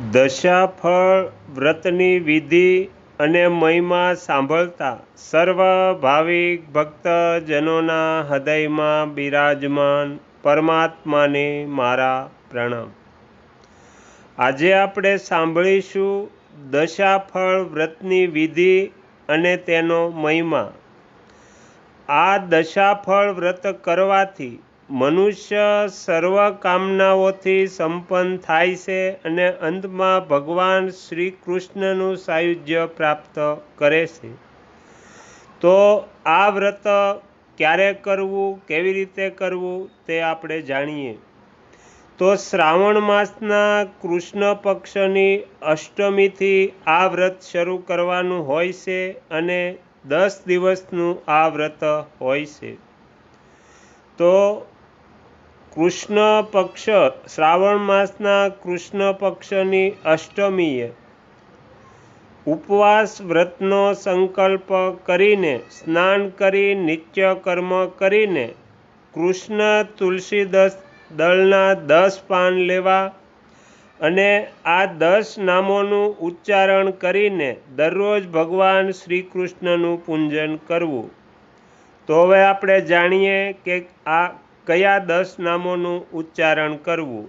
દશાફળ વ્રતની વિધિ અને મહિમા સાંભળતા સર્વ ભાવિક ભક્તજનોના હૃદયમાં બિરાજમાન પરમાત્માને મારા પ્રણામ. આજે આપણે સાંભળીશું દશાફળ વ્રતની વિધિ અને તેનો મહિમા. આ દશાફળ વ્રત કરવાથી મનુષ્ય સર્વ કામનાઓથી સંપન્ન થાય છે અને અંતમાં ભગવાન શ્રી કૃષ્ણનું સાયુજ્ય પ્રાપ્ત કરે છે. તો આ વ્રત ક્યારે કરવું, કેવી રીતે કરવું તે આપણે જાણીએ. તો શ્રાવણ માસના કૃષ્ણ પક્ષની અષ્ટમીથી આ વ્રત શરૂ કરવાનું હોય છે અને દસ દિવસનું આ વ્રત હોય છે. તો કૃષ્ણ પક્ષ શ્રાવણ માસના કૃષ્ણ પક્ષની અષ્ટમીએ ઉપવાસ વ્રતનો સંકલ્પ કરીને સ્નાન કરી નિત્ય કર્મ કરીને કૃષ્ણ તુલસી દસ દળના દસ પાન લેવા અને આ દસ નામોનું ઉચ્ચારણ કરીને દરરોજ ભગવાન શ્રી કૃષ્ણનું પૂજન કરવું. તો હવે આપણે જાણીએ કે આ કયા દસ નામોનું ઉચ્ચારણ કરવું?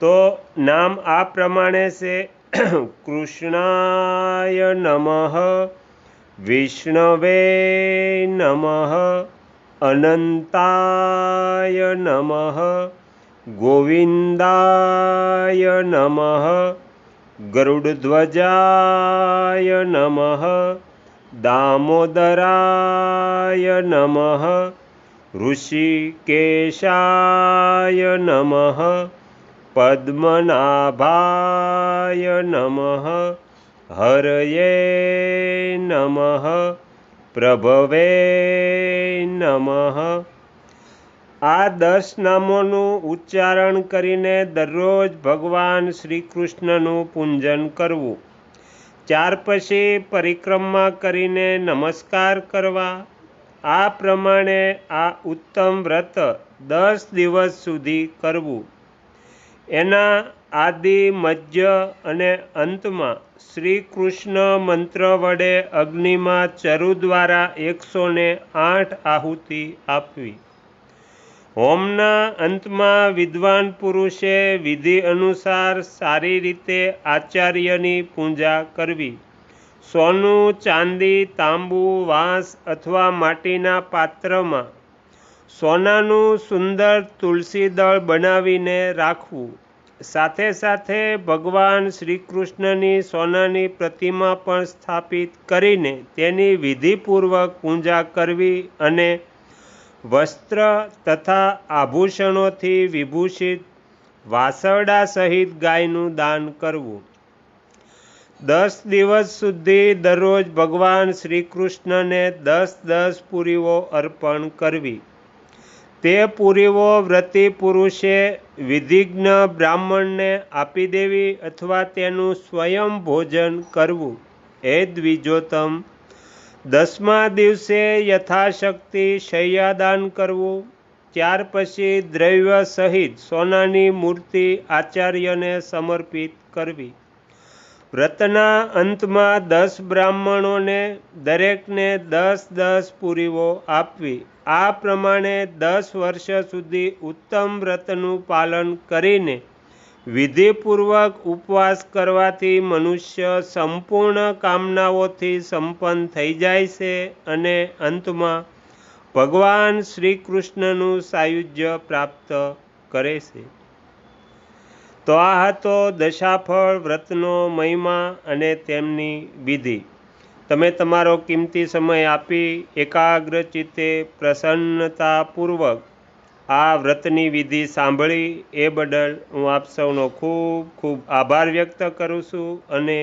તો નામ આ પ્રમાણે છે, કૃષ્ણાય નમઃ, વિષ્ણવે નમઃ, અનંતાય નમઃ, ગોવિંદાય નમઃ, ગરુડધ્વજાય નમઃ, દામોદરાય નમઃ ઋષિકેશાય નમઃ પદ્મનાભાય નમઃ હરયે નમઃ પ્રભવે નમઃ આ દસ નામોનું ઉચ્ચારણ કરીને દરરોજ ભગવાન શ્રી કૃષ્ણનું પૂજન કરવું। ચાર પછી પરિક્રમા કરીને નમસ્કાર કરવા। આ પ્રમાણે આ ઉત્તમ વ્રત દસ દિવસ સુધી કરવું. એના આદિ મધ્ય અને અંતમાં શ્રી કૃષ્ણ મંત્ર વડે અગ્નિમાં ચરુ દ્વારા એકસો ને આઠ આહુતિ આપવી. હોમના અંતમાં વિદ્વાન પુરુષે વિધિ અનુસાર સારી રીતે આચાર્યની પૂજા કરવી. સોનું, ચાંદી, તાંબુ, વાંસ અથવા માટીના પાત્રમાં સોનાનું સુંદર તુલસી દળ બનાવીને રાખવું. સાથે સાથે ભગવાન શ્રી કૃષ્ણની સોનાની પ્રતિમા પણ સ્થાપિત કરીને તેની વિધિપૂર્વક પૂજા કરવી અને વસ્ત્ર તથા આભૂષણોથી વિભૂષિત વાસરડા સહિત ગાયનું દાન કરવું. દસ દિવસ સુધી દરરોજ ભગવાન શ્રી કૃષ્ણને દસ દસ પૂરીઓ અર્પણ કરવી. તે પૂરીઓ વ્રતિ પુરુષે વિધિજ્ઞ બ્રાહ્મણને આપી દેવી અથવા તેનું સ્વયં ભોજન કરવું. એ દ્વિજોતમ. દસમા દિવસે યથાશક્તિ શય્યાદાન કરવું. ત્યાર પછી દ્રવ્ય સહિત સોનાની મૂર્તિ આચાર્યને સમર્પિત કરવી. વ્રતના અંતમાં દસ બ્રાહ્મણોને દરેકને દસ દસ પૂરીઓ આપવી. આ પ્રમાણે દસ વર્ષ સુધી ઉત્તમ વ્રતનું પાલન કરીને વિધિપૂર્વક ઉપવાસ કરવાથી મનુષ્ય સંપૂર્ણ કામનાઓથી સંપન્ન થઈ જાય છે અને અંતમાં ભગવાન શ્રી કૃષ્ણનું સાયુજ્ય પ્રાપ્ત કરે છે. તો આ હતો દશાફળ વ્રતનો મહિમા અને તેમની વિધિ. તમે તમારો કિંમતી સમય આપી એકાગ્ર ચિત્તે પ્રસન્નતાપૂર્વક આ વ્રતની વિધિ સાંભળી એ બદલ હું આપ સૌનો ખૂબ ખૂબ આભાર વ્યક્ત કરું છું અને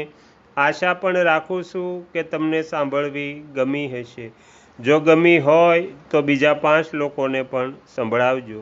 આશા પણ રાખું છું કે તમને સાંભળવી ગમી હશે. જો ગમી હોય તો બીજા પાંચ લોકોને પણ સંભળાવજો.